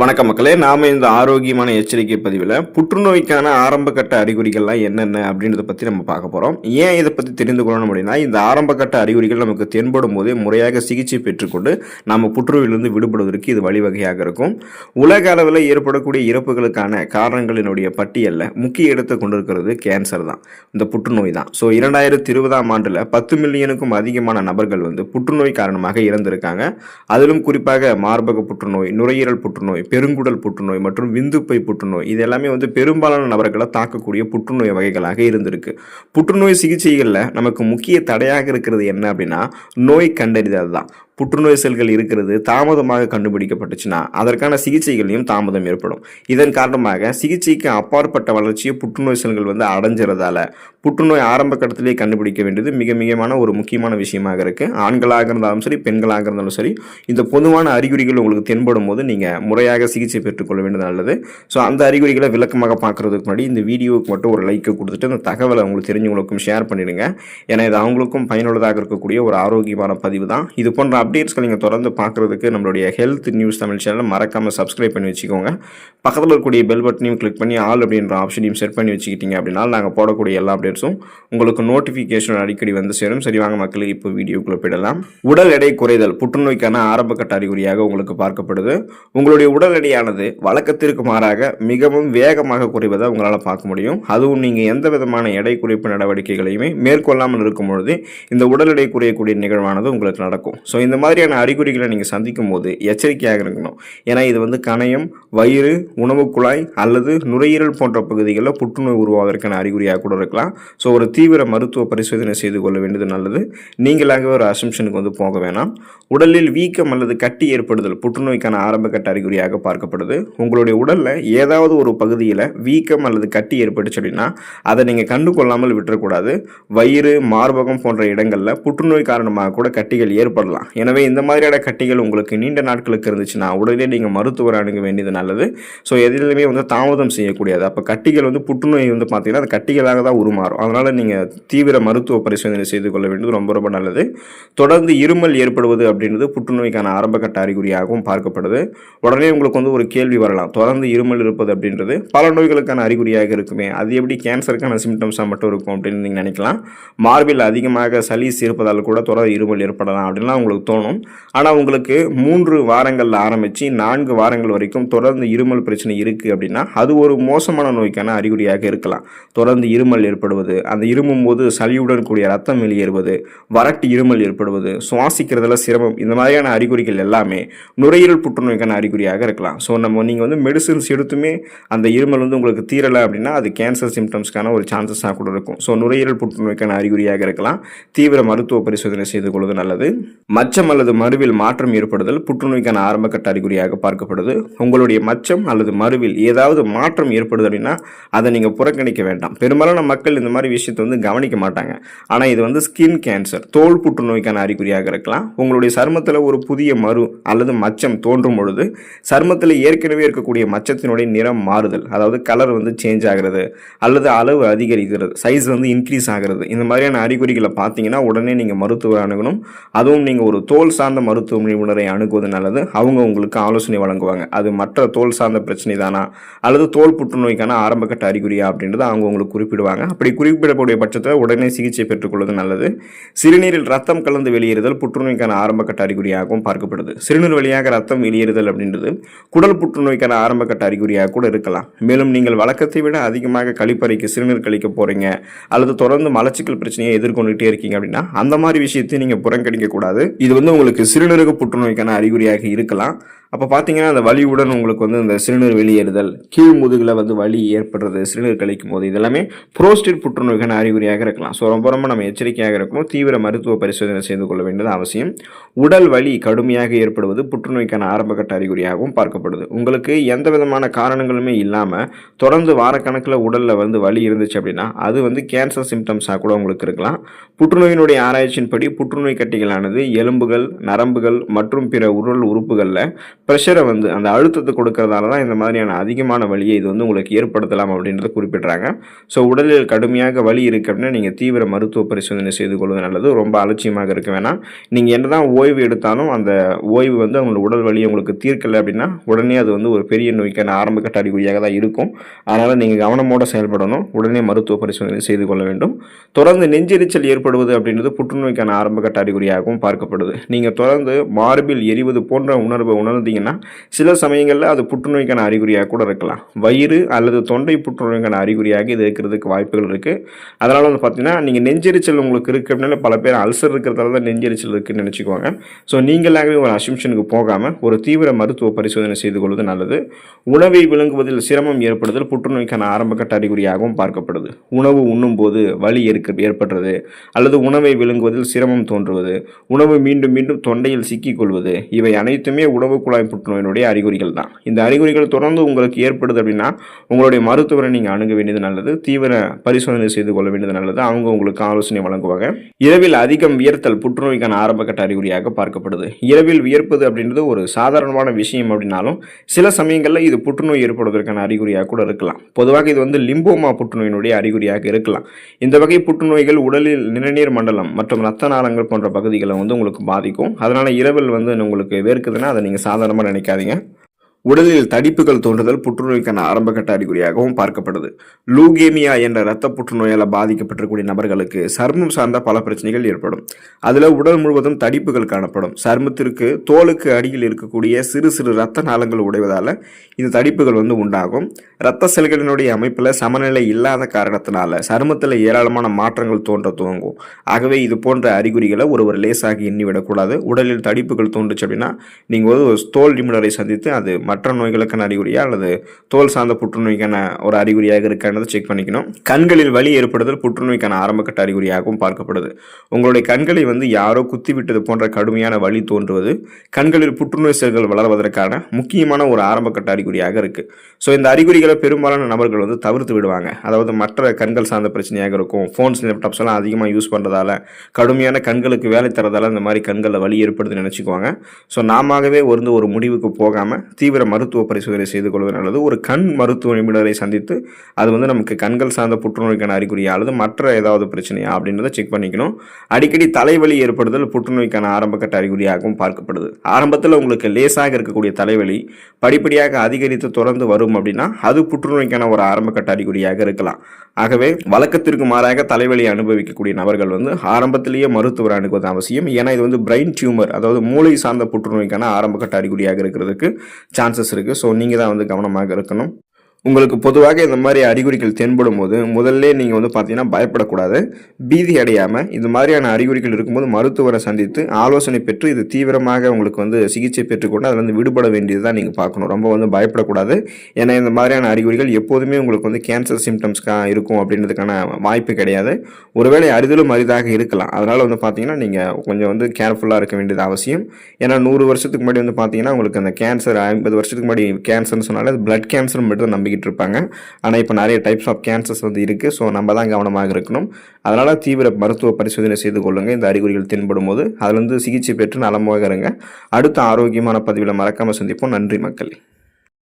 வணக்கம் மக்களே நாம இந்த ஆரோக்கியமான எச்சரிக்கை பதிவில் புற்றுநோய்க்கான ஆரம்ப கட்ட அறிகுறிகள்லாம் என்னென்ன அப்படின்றத பற்றி நம்ம பார்க்க போகிறோம் ஏன் இதை பற்றி தெரிந்து கொள்ளணும் அப்படின்னா இந்த ஆரம்ப கட்ட அறிகுறிகள் நமக்கு தென்படும் போதே முறையாக சிகிச்சை பெற்றுக்கொண்டு நம்ம புற்றுநோயிலிருந்து விடுபடுவதற்கு இது வழிவகையாக இருக்கும். உலக அளவில் ஏற்படக்கூடிய இறப்புகளுக்கான காரணங்களினுடைய பட்டியலில் முக்கிய இடத்தை கொண்டிருக்கிறது கேன்சர் தான் இந்த புற்றுநோய் தான். ஸோ இரண்டாயிரத்தி இருபதாம் ஆண்டில் பத்து மில்லியனுக்கும் அதிகமான நபர்கள் வந்து புற்றுநோய் காரணமாக இறந்திருக்காங்க. அதிலும் குறிப்பாக மார்பக புற்றுநோய் நுரையீரல் புற்றுநோய் பெருங்குடல் புற்றுநோய் மற்றும் விந்துப்பை புற்றுநோய் இது எல்லாமே வந்து பெரும்பாலான நபர்களை தாக்கக்கூடிய புற்றுநோய் வகைகளாக இருந்திருக்கு. புற்றுநோய் சிகிச்சைகளில் நமக்கு முக்கிய தடையாக இருக்கிறது என்ன அப்படின்னா நோய் கண்டறிதல் தான். புற்றுநோய் செல்கள் இருக்கிறது தாமதமாக கண்டுபிடிக்கப்பட்டுச்சுன்னா அதற்கான சிகிச்சைகளையும் தாமதம் ஏற்படும். இதன் காரணமாக சிகிச்சைக்கு அப்பாற்பட்ட வளர்ச்சியை புற்றுநோய் செல்கள் வந்து அடைஞ்சிறதால புற்றுநோய் ஆரம்ப கட்டத்திலே கண்டுபிடிக்க வேண்டியது மிக மிகமான ஒரு முக்கியமான விஷயமாக இருக்குது ஆண்களாக இருந்தாலும் சரி பெண்களாக இருந்தாலும் சரி இந்த பொதுவான அறிகுறிகள் உங்களுக்கு தென்படும் போது நீங்கள் முறையாக சிகிச்சை பெற்றுக்கொள்ள வேண்டியது நல்லது. ஸோ அந்த அறிகுறிகளை விளக்கமாக பார்க்குறதுக்கு முன்னாடி இந்த வீடியோவுக்கு மட்டும் ஒரு லைக்கை கொடுத்துட்டு அந்த தகவலை உங்களுக்கு தெரிஞ்சவங்களுக்கும் ஷேர் பண்ணிடுங்க. ஏன்னா இது அவங்களுக்கும் பயனுள்ளதாக இருக்கக்கூடிய ஒரு ஆரோக்கியமான பதிவு தான். இது போன்ற அப்டேட்ஸ்க்கு நீங்கள் தொடர்ந்து பார்க்குறதுக்கு நம்மளுடைய ஹெல்த் நியூஸ் தமிழ் சேனலை மறக்காமல் சப்ஸ்கிரைப் பண்ணி வச்சுக்கோங்க. பக்கத்தில் இருக்கக்கூடிய பெல் பட்டனையும் கிளிக் பண்ணி ஆல் அப்படின்ற ஆப்ஷனையும் செட் பண்ணி வச்சுக்கிட்டீங்க அப்படின்னா நாங்கள் போடக்கூடிய எல்லா அப்டேட்ஸும் உங்களுக்கு நோட்டிஃபிகேஷன் அடிக்கடி வந்து சேரும். சரி வாங்க மக்களே இப்போ வீடியோக்குள்ளே போயிடலாம். உடல் எடை குறைதல் புற்றுநோய்க்கான ஆரம்ப கட்ட அறிகுறியாக உங்களுக்கு பார்க்கப்படுது. உங்களுடைய உடல் எடையானது வழக்கத்திற்கு மாறாக மிகவும் வேகமாக குறைவதை உங்களால் பார்க்க முடியும். அதுவும் நீங்கள் எந்த விதமான எடை குறைப்பு நடவடிக்கைகளையுமே மேற்கொள்ளாமல் இருக்கும் பொழுது இந்த உடல் எடை குறையக்கூடிய நிகழ்வானது உங்களுக்கு நடக்கும். ஸோ இந்த மாதிரியான அறிகுறிகளை நீங்கள் சந்திக்கும் போது எச்சரிக்கையாக இருக்கணும். ஏன்னா இது வந்து கணையம் வயிறு உணவு குழாய் அல்லது நுரையீரல் போன்ற பகுதிகளில் புற்றுநோய் உருவாவதற்கான அறிகுறியாக கூட இருக்கலாம். ஸோ ஒரு தீவிர மருத்துவ பரிசோதனை செய்து கொள்ள வேண்டியது நல்லது. நீங்களாகவே ஒரு அசம்ஷனுக்கு வந்து போக வேணாம். உடலில் வீக்கம் அல்லது கட்டி ஏற்படுதல் புற்றுநோய்க்கான ஆரம்ப கட்ட அறிகுறியாக பார்க்கப்படுது. உங்களுடைய உடலில் ஏதாவது ஒரு பகுதியில் வீக்கம் அல்லது கட்டி ஏற்பட்டுச்சு அப்படின்னா அதை நீங்கள் கண்டு கொள்ளாமல் விட்டுறக்கூடாது. வயிறு மார்பகம் போன்ற இடங்களில் புற்றுநோய் காரணமாக கூட கட்டிகள் ஏற்படலாம். எனவே இந்த மாதிரியான கட்டிகள் உங்களுக்கு நீண்ட நாட்களுக்கு இருந்துச்சுன்னா உடனே நீங்கள் மருத்துவர் அணுக வேண்டியது நல்லது. ஸோ எதிலுமே வந்து தாமதம் செய்யக்கூடியது அப்போ கட்டிகள் வந்து புற்றுநோய் வந்து பார்த்திங்கன்னா அந்த கட்டிகளாக தான் உருமாறும். அதனால் நீங்கள் தீவிர மருத்துவ பரிசோதனை செய்து கொள்ள வேண்டியது ரொம்ப ரொம்ப நல்லது. தொடர்ந்து இருமல் ஏற்படுவது அப்படின்றது புற்றுநோய்க்கான ஆரம்பகட்ட அறிகுறியாகவும் பார்க்கப்படுது. உடனே உங்களுக்கு வந்து ஒரு கேள்வி வரலாம். தொடர்ந்து இருமல் இருப்பது அப்படின்றது பல நோய்களுக்கான அறிகுறியாக இருக்குமே. அது எப்படி கேன்சருக்கான சிம்டம்ஸாக மட்டும் இருக்கும் அப்படின்னு நீங்கள் நினைக்கலாம். மார்பில் அதிகமாக சலீஸ் இருப்பதால் கூட தொடர் இருமல் ஏற்படலாம் அப்படின்லாம் உங்களுக்கு தோணும். ஆனால் உங்களுக்கு மூன்று வாரங்களில் ஆரம்பித்து நான்கு வாரங்கள் வரைக்கும் தொடர்ந்து இருமல் பிரச்சனை இருக்குது அப்படின்னா அது ஒரு மோசமான நோய்க்கான அறிகுறியாக இருக்கலாம். தொடர்ந்து இருமல் ஏற்படுவது அந்த இருமும் போது சளியுடன் கூடிய ரத்தம் வெளியேறுவது வறட்டு இருமல் ஏற்படுவது சுவாசிக்கிறதுல சிரமம் இந்த மாதிரியான அறிகுறிகள் எல்லாமே நுரையீரல் புற்றுநோய்க்கான அறிகுறியாக இருக்கலாம். ஸோ நம்ம நீங்கள் வந்து மெடிசின்ஸ் எடுத்துமே அந்த இருமல் வந்து உங்களுக்கு தீரலை அப்படின்னா அது கேன்சர் சிம்டம்ஸ்க்கான ஒரு சான்சஸாக கூட இருக்கும். ஸோ நுரையீரல் புற்றுநோய்க்கான அறிகுறியாக இருக்கலாம். தீவிர மருத்துவ பரிசோதனை செய்து கொள்வது நல்லது. மச்சம் அல்லது மருவில் மாற்றம் ஏற்படுதல் புற்றுநோய்க்கான ஆரம்பக்கட்ட அறிகுறியாக பார்க்கப்படுது. உங்களுடைய மச்சம் அல்லது மருவில் ஏதாவது மாற்றம் ஏற்படுது அப்படின்னா அதை நீங்கள் புறக்கணிக்க வேண்டாம். பெரும்பாலான மக்கள் இந்த மாதிரி விஷயத்தை வந்து கவனிக்க மாட்டாங்க. ஆனால் இது வந்து ஸ்கின் கேன்சர் தோல் புற்றுநோய்க்கான அறிகுறியாக இருக்கலாம். உங்களுடைய சருமத்தில் ஒரு புதிய மறு அல்லது மச்சம் தோன்றும் பொழுது சருமத்தில் ஏற்கனவே இருக்கக்கூடிய மச்சத்தினுடைய நிறம் மாறுதல் அதாவது கலர் வந்து சேஞ்ச் ஆகிறது அல்லது அளவு அதிகரிக்கிறது சைஸ் வந்து இன்க்ரீஸ் ஆகிறது இந்த மாதிரியான அறிகுறிகளை பார்த்தீங்கன்னா உடனே நீங்கள் மருத்துவர் அணுகணும் அதுவும் நீங்கள் ஒரு தோல் சார்ந்த மருத்துவ நிபுணரை அணுகுவது நல்லது. அவங்க உங்களுக்கு ஆலோசனை வழங்குவாங்க. அது மற்ற தோல் சார்ந்த பிரச்சனை தானா அல்லது தோல் புற்றுநோய்க்கான ஆரம்பகட்ட அறிகுறியா அப்படின்றத அவங்க உங்களுக்கு குறிப்பிடுவாங்க. அப்படி குறிப்பிடக்கூடிய பட்சத்தில் உடனே சிகிச்சை பெற்றுக்கொள்வது நல்லது. சிறுநீரில் ரத்தம் கலந்து வெளியேறுதல் புற்றுநோய்க்கான ஆரம்பகட்ட அறிகுறியாகவும் பார்க்கப்படுது. சிறுநீர் வழியாக ரத்தம் வெளியேறுதல் அப்படின்றது குடல் புற்றுநோய்க்கான ஆரம்பகட்ட அறிகுறியாக கூட இருக்கலாம். மேலும் நீங்கள் வழக்கத்தை விட அதிகமாக கழிப்பறைக்கு சிறுநீர் கழிக்க போகிறீங்க அல்லது தொடர்ந்து மலச்சிக்கல் பிரச்சனையை எதிர்கொண்டுகிட்டே இருக்கீங்க அப்படின்னா அந்த மாதிரி விஷயத்தை நீங்கள் புறங்கணிக்கக்கூடாது இது வந்து உங்களுக்கு சிறுநீரக புற்றுநோய்க்கான அறிகுறியாக இருக்கலாம். அப்போ பார்த்தீங்கன்னா அந்த வலியுடன் உங்களுக்கு வந்து இந்த சிறுநீர் வெளியேறுதல் கீழ் முதுகில் வந்து வலி ஏற்படுறது சிறுநீர் கழிக்கும் போது இதெல்லாமே புரோஸ்டேட் புற்றுநோய்க்கான அறிகுறியாக இருக்கலாம். ஸோ ரொம்ப ரொம்ப நம்ம எச்சரிக்கையாக இருக்கணும். தீவிர மருத்துவ பரிசோதனை செய்து கொள்ள வேண்டியது அவசியம். உடல் வலி கடுமையாக ஏற்படுவது புற்றுநோய்க்கான ஆரம்பகட்ட அறிகுறியாகவும் பார்க்கப்படுது. உங்களுக்கு எந்த விதமான காரணங்களுமே இல்லாமல் தொடர்ந்து வாரக்கணக்கில் உடலில் வந்து வலி இருந்துச்சு அப்படின்னா அது வந்து கேன்சர் சிம்டம்ஸாக கூட உங்களுக்கு இருக்கலாம். புற்றுநோயினுடைய ஆராய்ச்சியின்படி புற்றுநோய் கட்டிகளானது எலும்புகள் நரம்புகள் மற்றும் பிற உடல் உறுப்புகளில் ப்ரெஷரை வந்து அந்த அழுத்தத்தை கொடுக்கறதால தான் இந்த மாதிரியான அதிகமான வலியை இது வந்து உங்களுக்கு ஏற்படுத்தலாம் அப்படின்றத குறிப்பிட்றாங்க. ஸோ உடலில் கடுமையாக வலி இருக்குது அப்படின்னா நீங்கள் தீவிர மருத்துவ பரிசோதனை செய்து கொள்வது நல்லது. ரொம்ப அலட்சியமாக இருக்க வேணாம். நீங்கள் என்ன தான் ஓய்வு எடுத்தாலும் அந்த ஓய்வு வந்து அவங்களோட உடல் வலியை உங்களுக்கு தீர்க்கலை அப்படின்னா உடனே அது வந்து ஒரு பெரிய நோய்க்கான ஆரம்ப கட்ட அறிகுறியாக தான் இருக்கும். அதனால் நீங்கள் கவனமோடு செயல்படணும். உடனே மருத்துவ பரிசோதனை செய்து கொள்ள வேண்டும். தொடர்ந்து நெஞ்செரிச்சல் ஏற்படுவது அப்படின்றது புற்றுநோய்க்கான ஆரம்ப கட்ட அறிகுறியாகவும் பார்க்கப்படுது. நீங்கள் தொடர்ந்து மார்பில் எரிவது போன்ற உணர்வை பார்த்தீங்கன்னா சில சமயங்களில் அது புற்றுநோய்க்கான அறிகுறியாக கூட இருக்கலாம். வயிறு அல்லது தொண்டை புற்றுநோய்க்கான அறிகுறியாக இது இருக்கிறதுக்கு வாய்ப்புகள் இருக்குது அதனால் வந்து பார்த்தீங்கன்னா நீங்கள் நெஞ்செரிச்சல் உங்களுக்கு இருக்குது அப்படின்னா பல பேர் அல்சர் இருக்கிறதால தான் நெஞ்செரிச்சல் இருக்குன்னு நினச்சிக்குவாங்க. ஸோ நீங்களாகவே ஒரு அசிம்ஷனுக்கு போகாமல் ஒரு தீவிர மருத்துவ பரிசோதனை செய்து கொள்வது நல்லது. உணவை விழுங்குவதில் சிரமம் ஏற்படுதல் புற்றுநோய்க்கான ஆரம்பகட்ட அறிகுறியாகவும் பார்க்கப்படுது. உணவு உண்ணும்போது வலி இருக்க ஏற்படுறது அல்லது உணவை விழுங்குவதில் சிரமம் தோன்றுவது உணவு மீண்டும் மீண்டும் தொண்டையில் சிக்கிக்கொள்வது இவை அனைத்துமே உணவு குழாய் புற்றுநோயினுடைய அறிகுறிகள் தான். இந்த அறிகுறிகள் தொடர்ந்து உங்களுக்கு ஏற்படுது அப்படின்னா உங்களுடைய மருத்துவரை நீங்கள் அணுக வேண்டியது நல்லது தீவிர பரிசோதனை செய்து கொள்ள வேண்டியது நல்லது அவங்க உங்களுக்கு ஆலோசனை வழங்குவாங்க. இரவில் அதிகம் வியர்த்தல் புற்றுநோய்க்கான ஆரம்பகட்ட அறிகுறியாக பார்க்கப்படுது. இரவில் வியர்ப்பது அப்படின்றது ஒரு சாதாரணமான விஷயம் அப்படின்னாலும் சில சமயங்களில் இது புற்றுநோய் ஏற்படுவதற்கான அறிகுறியாக கூட இருக்கலாம். பொதுவாக இது வந்து லிம்போமா புற்றுநோயினுடைய அறிகுறியாக இருக்கலாம். இந்த வகை புற்றுநோய்கள் உடலில் நிணநீர் மண்டலம் மற்றும் ரத்த நாளங்கள் போன்ற பகுதிகளை வந்து உங்களுக்கு பாதிக்கும். அதனால் இரவில் வந்து உங்களுக்கு வேர்க்குதுன்னா அதை நீங்கள் சாதாரணமாக நினைக்காதீங்க. உடலில் தடிப்புகள் தோன்றுதல் புற்றுநோய்க்கான ஆரம்பகட்ட அறிகுறியாகவும் பார்க்கப்படுது. லூகேமியா என்ற இரத்த புற்றுநோயால் பாதிக்கப்பட்டிருக்கக்கூடிய நபர்களுக்கு சர்மம் சார்ந்த பல பிரச்சனைகள் ஏற்படும். அதில் உடல் முழுவதும் தடிப்புகள் காணப்படும். சர்மத்திற்கு தோலுக்கு அடியில் இருக்கக்கூடிய சிறு சிறு இரத்த நாளங்கள் உடைவதால் இந்த தடிப்புகள் வந்து உண்டாகும். இரத்த செல்களினுடைய அமைப்பில் சமநிலை இல்லாத காரணத்தினால சருமத்தில் ஏராளமான மாற்றங்கள் தோன்ற துவங்கும். ஆகவே இது போன்ற அறிகுறிகளை ஒருவர் லேசாகி எண்ணிவிடக்கூடாது. உடலில் தடிப்புகள் தோன்றுச்சு அப்படின்னா நீங்கள் வந்து ஒரு தோல் நிபுணரை சந்தித்து அது மற்ற நோய்களுக்கான அறிகுறியா அல்லது தோல் சார்ந்த புற்றுநோய்க்கான ஒரு அறிகுறியாக இருக்கானது செக் பண்ணிக்கணும். கண்களில் வலி ஏற்படுதல் புற்றுநோய்க்கான ஆரம்பக்கட்ட அறிகுறியாகவும் பார்க்கப்படுது. உங்களுடைய கண்களை வந்து யாரோ குத்தி விட்டது போன்ற கடுமையான வலி தோன்றுவது கண்களில் புற்றுநோய் செல்கள் வளர்வதற்கான முக்கியமான ஒரு ஆரம்பக்கட்ட அறிகுறியாக இருக்குது ஸோ இந்த அறிகுறிகளை பெரும்பாலான நபர்கள் வந்து தவிர்த்து விடுவாங்க. அதாவது மற்ற கண்கள் சார்ந்த பிரச்சனையாக இருக்கும் ஃபோன்ஸ் லேப்டாப்ஸ் எல்லாம் அதிகமாக யூஸ் பண்ணுறதால கடுமையான கண்களுக்கு வேலை தரதால இந்த மாதிரி கண்களில் வலி ஏற்படுதுன்னு நினச்சிக்குவாங்க. ஸோ நாமவே வந்து ஒரு முடிவுக்கு போகாமல் தீவிர தீவிர மருத்துவ பரிசோதனை செய்து கொள்வது நல்லது. ஒரு கண் மருத்துவ நிபுணரை சந்தித்து அது வந்து நமக்கு கண்கள் சார்ந்த புற்றுநோய்க்கான அறிகுறியா அல்லது மற்ற ஏதாவது பிரச்சனையா அப்படின்றத செக் பண்ணிக்கணும். அடிக்கடி தலைவலி ஏற்படுதல் புற்றுநோய்க்கான ஆரம்பகட்ட அறிகுறியாகவும் பார்க்கப்படுது. ஆரம்பத்தில் உங்களுக்கு லேசாக இருக்கக்கூடிய தலைவலி படிப்படியாக அதிகரித்து தொடர்ந்து வரும் அப்படின்னா அது புற்றுநோய்க்கான ஒரு ஆரம்பகட்ட அறிகுறியாக இருக்கலாம். ஆகவே வழக்கத்திற்கு மாறாக தலைவலி அனுபவிக்கக்கூடிய நபர்கள் வந்து ஆரம்பத்திலேயே மருத்துவர் அணுகுவது அவசியம். ஏன்னா இது வந்து பிரெயின் டியூமர் அதாவது மூளை சார்ந்த புற்றுநோய்க்கான ஆரம்பகட்ட அறிகுறியாக இருக்கிறதுக்கு சான்ஸ் சான்சஸ் இருக்குது ஸோ நீங்கள் தான் வந்து கவனமாக இருக்கணும். உங்களுக்கு பொதுவாக இந்த மாதிரி அறிகுறிகள் தென்படும் போது முதல்ல நீங்கள் வந்து பார்த்தீங்கன்னா பயப்படக்கூடாது. பீதி அடையாமல் இந்த மாதிரியான அறிகுறிகள் இருக்கும்போது மருத்துவரை சந்தித்து ஆலோசனை பெற்று இது தீவிரமாக உங்களுக்கு வந்து சிகிச்சை பெற்றுக்கொண்டு அதில் வந்து விடுபட வேண்டியது தான் நீங்கள் பார்க்கணும். ரொம்ப வந்து பயப்படக்கூடாது. ஏன்னா இந்த மாதிரியான அறிகுறிகள் எப்போதுமே உங்களுக்கு வந்து கேன்சர் சிம்டம்ஸ்க்காக இருக்கும் அப்படின்றதுக்கான வாய்ப்பு கிடையாது. ஒருவேளை அரிதலும் அரிதாக இருக்கலாம். அதனால் வந்து பார்த்தீங்கன்னா நீங்கள் கொஞ்சம் வந்து கேர்ஃபுல்லாக இருக்க வேண்டியது அவசியம். ஏன்னா நூறு வருஷத்துக்கு முன்னாடி வந்து பார்த்தீங்கன்னா உங்களுக்கு அந்த கேன்சர் ஐம்பது வருஷத்துக்கு முன்னாடி கேன்சர்னு சொன்னாலே அது பிளட் கேன்சர் மட்டும் தான் நம்பிக்கிட்டு இருப்பாங்க. ஆனால் இப்போ நிறைய டைப்ஸ் ஆஃப் கேன்சர்ஸ் வந்து இருக்குது ஸோ நம்ம தான் கவனமாக இருக்கணும். அதனால் தீவிர மருத்துவ பரிசோதனை செய்து கொள்ளுங்கள் இந்த அறிகுறிகள் தென்படும் போது அதிலிருந்து சிகிச்சை பெற்று நலமாக இருங்க. அடுத்த ஆரோக்கியமான பதிவில் மறக்காமல் சந்திப்போம். நன்றி மக்களே.